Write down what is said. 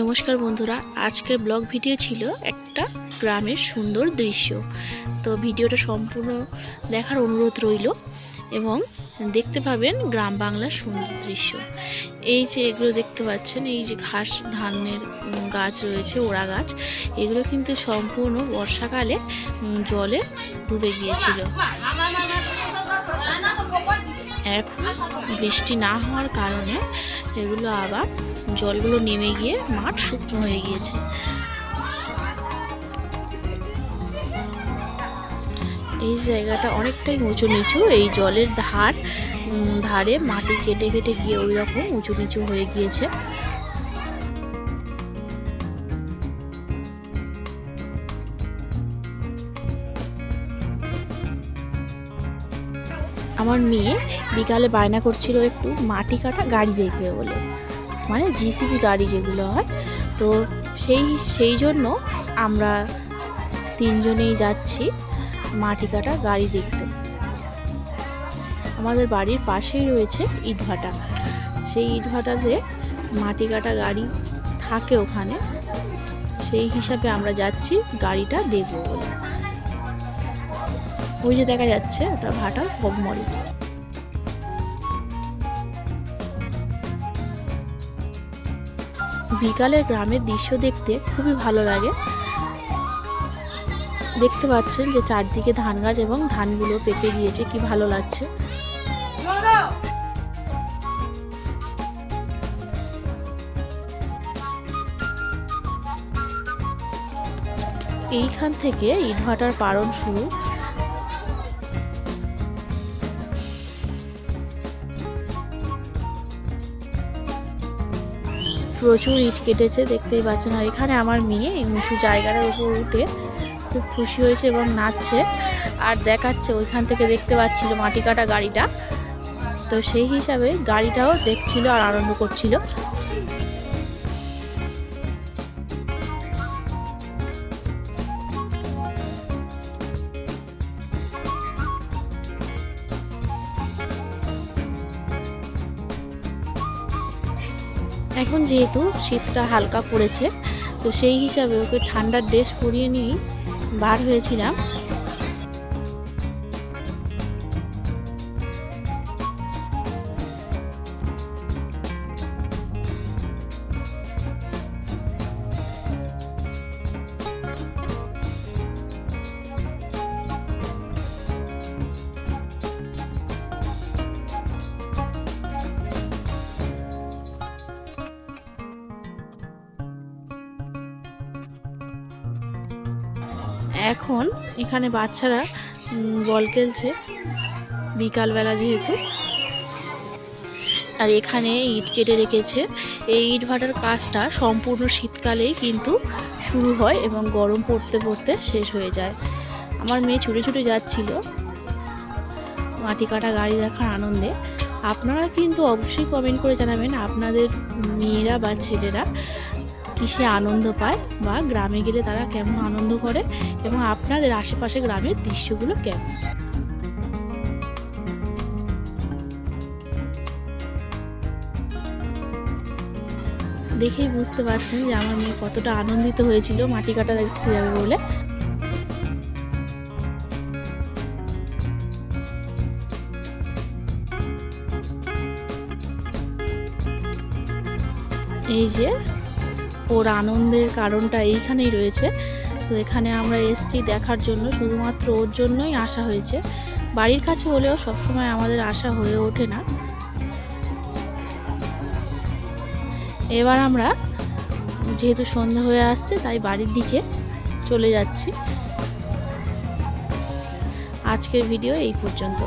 নমস্কার বন্ধুরা, আজকের ব্লগ ভিডিও ছিল একটা গ্রামের সুন্দর দৃশ্য। তো ভিডিওটা সম্পূর্ণ দেখার অনুরোধ রইল এবং দেখতে পাবেন গ্রাম বাংলার সুন্দর দৃশ্য। এই যে এগুলো দেখতে পাচ্ছেন, এই যে ঘাস, ধানের গাছ রয়েছে, ওড়া গাছ, এগুলো কিন্তু সম্পূর্ণ বর্ষাকালে জলে ডুবে গিয়েছিল। এখন বৃষ্টি না হওয়ার কারণে এগুলো আবার জলগুলো নেমে গিয়ে মাঠ শুকনো হয়ে গিয়েছে। এই জায়গাটা অনেকটাই উঁচু নিচু, এই জলের ধার ধারে মাটি কেটে কেটে গিয়ে ওই রকম উঁচু নিচু হয়ে গিয়েছে। আমার মেয়ে বিকালে বায়না করছিল একটু মাটি কাটা গাড়ি দেখবে বলে। মানে জিসিবি গাড়ি যেগুলো হয়। তো সেই সেই জন্য আমরা তিনজনেই যাচ্ছি মাটি কাটা গাড়ি দেখতে। আমাদের বাড়ির পাশেই রয়েছে ইটভাটা। সেই ইটভাটাতে মাটি কাটা গাড়ি থাকে ওখানে। সেই হিসাবে আমরা যাচ্ছি গাড়িটা দেখব বলে। ওই যে দেখা যাচ্ছে, ওটা ভাটা বগমল বিকালের গ্রামের দৃশ্য দেখতে খুবই ভালো লাগে। দেখতে পাচ্ছেন যে চারদিকে ধান গাছ এবং ধানগুলো পেকে গিয়েছে, কি ভালো লাগছে। এইখান থেকে ইটভাটার পারণ শুরু। প্রচুর ইট কেটেছে, দেখতেই পাচ্ছেন। আর এখানে আমার মেয়ে উঁচু জায়গাটার উপর উঠে খুব খুশি হয়েছে এবং নাচছে আর দেখাচ্ছে। ওইখান থেকে দেখতে পাচ্ছিল মাটি কাটা গাড়িটা। তো সেই হিসাবে গাড়িটাও দেখছিল আর আনন্দ করছিল। এখন যেহেতু শীতটা হালকা পড়েছে, তো সেই হিসাবে ওকে ঠান্ডার ড্রেস পরিয়ে নিয়েই বার হয়েছিলাম। এখন এখানে বাচ্চারা বল খেলছে বিকালবেলা যেহেতু। আর এখানে ইট কেটে রেখেছে। এই ইট ভাটার কাজটা সম্পূর্ণ শীতকালেই কিন্তু শুরু হয় এবং গরম পড়তে পড়তে শেষ হয়ে যায়। আমার মেয়ে ছুটে ছুটে যাচ্ছিল মাটি কাটা গাড়ি দেখার আনন্দে। আপনারা কিন্তু অবশ্যই কমেন্ট করে জানাবেন আপনাদের মেয়েরা বা ছেলেরা কিসে আনন্দ পায় বা গ্রামে গেলে তারা কেমন আনন্দ করে এবং আপনাদের আশেপাশে গ্রামের দৃশ্যগুলো কেমন? দেখেই বুঝতে পারছেন যে আমার মেয়ে কতটা আনন্দিত হয়েছিল মাটি কাটা দেখতে যাবে বলে। এই যে ওর আনন্দের কারণটা এইখানেই রয়েছে। তো এখানে আমরা এসছি দেখার জন্য, শুধুমাত্র ওর জন্যই আসা হয়েছে। বাড়ির কাছে হলেও সবসময় আমাদের আশা হয়ে ওঠে না। এবার আমরা, যেহেতু সন্ধ্যা হয়ে আসছে, তাই বাড়ির দিকে চলে যাচ্ছি। আজকের ভিডিও এই পর্যন্ত।